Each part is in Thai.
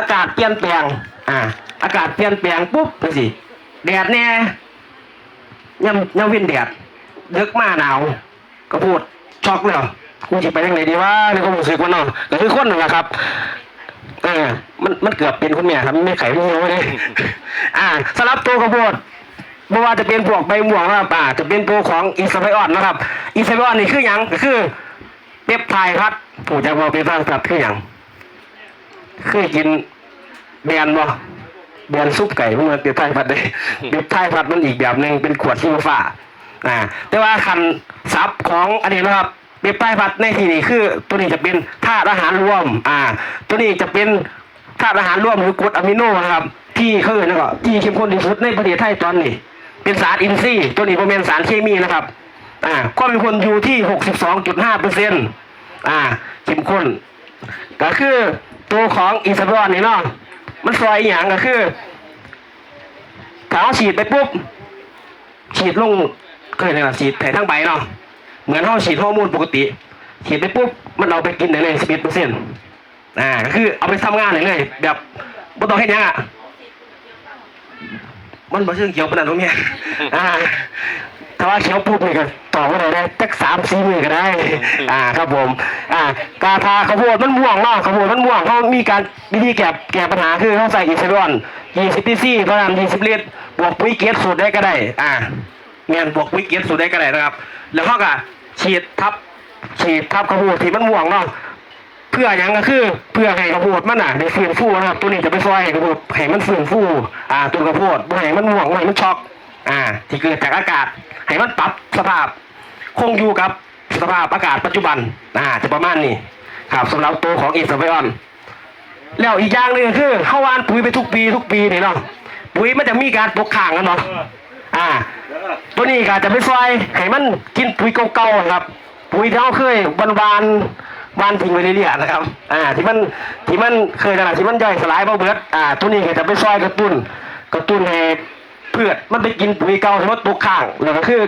อากาศเปลี่ยนแปลง อ่า อากาศเปลี่ยนแปลงปุ๊บจังสิแดดแน่ย่ำย่ำว้นแดดเดึกมาหนาว ก็พูดช็อกเลยเหรอกูจะไปยังไงดีวะในความรู้สึกมันเนาะก็คือคนนึงแหละครับเออมันมันเกือบเป็นคุณแม่ครับไม่ไข่ไม่เหี่ยวเลยอ่าสำหรับตัวข้าวโพดไม่ว่าจะเป็นพวกใบม่วงนะครับอ่าจะเป็นตัวของอิสไบออนนะครับอิสไบออนนี่คืออย่างก็คือเปปไทด์ครับผู้จักว่าเป็นภาษาคืออย่าง เคยกินแบรนด์บ่แบรนด์ซุปไก่พวกมันเปปไทด์พัดเลยเปปไทด์พัดมันอีกแบบหนึ่งเป็นขวดที่ฟ้าอ่าแต่ว่าคันซับของอันนี้นะครับเปปไทด์พัดในที่นี้คือ ตัวนี้จะเป็นธาตุอาหารรวม อ่า ตัวนี้จะเป็นธาตุอาหารร่วมหรือกรดอะมิโนนะครับ ที่เขาเรียกว่าที่เข้มข้นที่สุดในประเทศไทยตอนนี้ เป็นสารอินทรีย์ตัวนี้เป็นสารเคมีนะครับอ่าความเป็นคนอยู่ที่62.5เปอร์เซ็นต์อ่าเข้มข้นก็คือ ตัวของอิสบอนนี่เนาะมันซอยอย่างก็คือถ้าเราฉีดไปปุ๊บฉีดลงเคยเรียกว่าฉีดแผ่ทั้งใบเนาะเหมือนเราฉีดฮอร์โมนปกติ ฉีดไปปุ๊บมันเอาไปกินได้เลย11เปอร์เซ็นต์อ่าก็คือเอาไปทำงานเลยเลยแบบบ่ต้องเฮ็ดหยังอะมันบ่เชิงเขียวปานนั้นตรงเนี้ยอ่า ถ้าว่าเขียวปุ๊บนี่ก็ต่อก็ได้ได้จักสามสี่มือก็ได้ อ่าครับผมอ่ากาทาข้าวโพดมันม่วงเนาะข้าวโพดมันม่วงเขามีการวิธีแก้แก้ปัญหาคือเขาใส่อินซูลิน20ซีซีประมาณ20ลิตรบวกปุ๋ยเกสสูตรได้ก็ได้ อ่าเงี้ยบวกปุ๋ยเกสสูตรได้ก็ได้นะครับ แล้วเขาก็ฉีดทับฉีดทับข้าวโพดที่มันม่วงเนาะเพื่ออย่างก็คือเพื่อให้กระโพดมันอะได้ฟื้นฟูนะครับตัวนี้จะไปซอยให้กระโพดให้มันฟื้นฟูอ่าตัวกระโพดบ่ให้มันห่วงบ่ให้มันช็อก อ่า ที่เกิดจากอากาศให้มันปรับสภาพ คงอยู่กับสภาพอากาศปัจจุบันอ่าจะประมาณนี้ครับสำหรับตัวของอิสราเอลแล้วอีกอย่างหนึ่งคือเข้าวานปุ๋ยไปทุกปีทุกปีนี่เนาะปุ๋ยมันจะมีการตกค้างกันเนาะอ่า ตัวนี้ก็จะไปซอยให้มันกินปุ๋ยเก่าๆครับ ปุ๋ยที่เราเคยวันวานๆวานทิ้งไว้เรื่อยๆนะครับ อ่า ที่มันที่มันเคยขนาดที่มันย่อยสลายบ่เบิดอ่า ตัวนี้ก็จะไปซอยกระตุ้นกระตุ้นให้ พืช มันไปกินปุ๋ยเก่าที่มันตกค้างแล้วก็คือ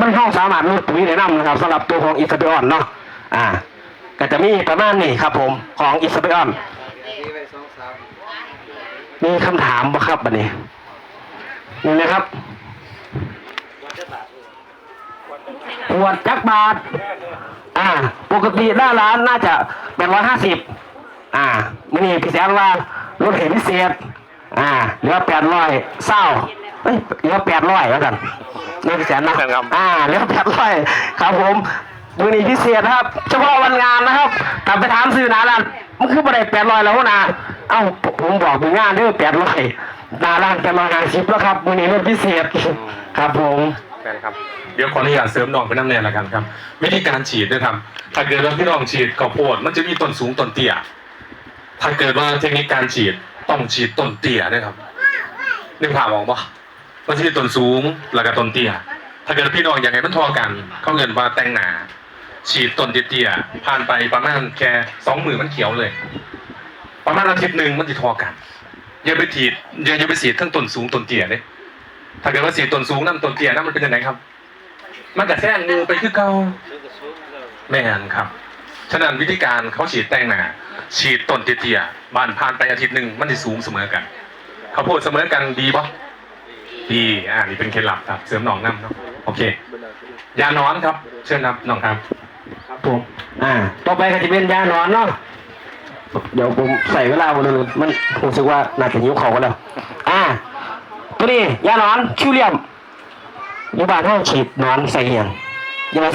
มันเข้าสามารถลดปุ๋ยได้นำนะครับสำหรับตัวของอิสเบออนเนาะอ่า ก็จะมีประมาณนี้ครับ ผมของอิสเบออนมีคำถามบ่ครับบัดนี้นี่นะครับขวดจักบาท อ่า ปกติหน้าร้านน่าจะเป็นร้อยห้าสิบอ่ามื่อนี้พี่แสนว่าลดเห็นพิเศษ อ่าเหลือแปดร้อยเศร้า เอ้ยเหลือแปดร้อยแล้วกันนี่พี่แสนนะครับ อ่าเหลือแปดร้อยครับผมมื่อนี้พิเศษนะครับ เฉพาะวันงานนะครับถ้าไปถามซื้อหนาร้านมันคือบ่ได้แปดร้อยแล้วนะเอ้าผมบอกเป็นงานเด้อแปดร้อยหนาร้านแปดร้อยห้าสิบแล้วครับมื่อนี้ลดพิเศษครับผมแฟนครับ เดี๋ยวขออนุญาตเสริมน้องไปน้ำแน่ละกันครับ วิธีการฉีดนะครับ ถ้าเกิดว่าพี่น้องฉีดข้าวโพดมันจะมีต้นสูงต้นเตี้ย ถ้าเกิดว่าเทคนิคการฉีดต้องฉีดต้นเตี้ยนะครับนึกภาพออกปะ มันจะมีต้นสูงแล้วก็ต้นเตี้ย ถ้าเกิดพี่น้องอยากให้มันทอกัน เขาเงินว่าแต่งหนา ฉีดต้นเตี้ยๆผ่านไปประมาณแค่สองหมือมันเขียวเลย ประมาณอาทิตย์หนึ่งมันจะทอกันอย่าไปฉีดอย่าอย่าไปฉีดทั้งต้นสูงต้นเตี้ยเลยถ้าเกิดว่าสีต้นสูงน้ำต้นเตี้ยน้ำมันเป็นยังไงครับ มันกระแทกงูไปคือเก่าแม่นครับ ฉะนั้นวิธีการเขาฉีดแต่งหนาฉีดต้นเตี้ยๆบานผ่านไปอาทิตย์หนึ่งมันจะสูงเสมอกัน เขาพูดเสมอกันดีปะ ดีอ่านี่เป็นเคล็ดลับครับ เสริมหนองน้ำเนาะโอเค ยานอนครับ เชิญครับน้องครับครับผมอ่า ต่อไปก็จะเป็นยานอนเนาะเดี๋ยวผมใส่เวลาวันนึงมันผมรู้สึกว่าน่าจะหิวเขากันแล้ว อ่า ตัวนี้ยานอนคิวเลียมอยู่บ้านห้องฉีดนอนใส่เหียงอย่ามาใส่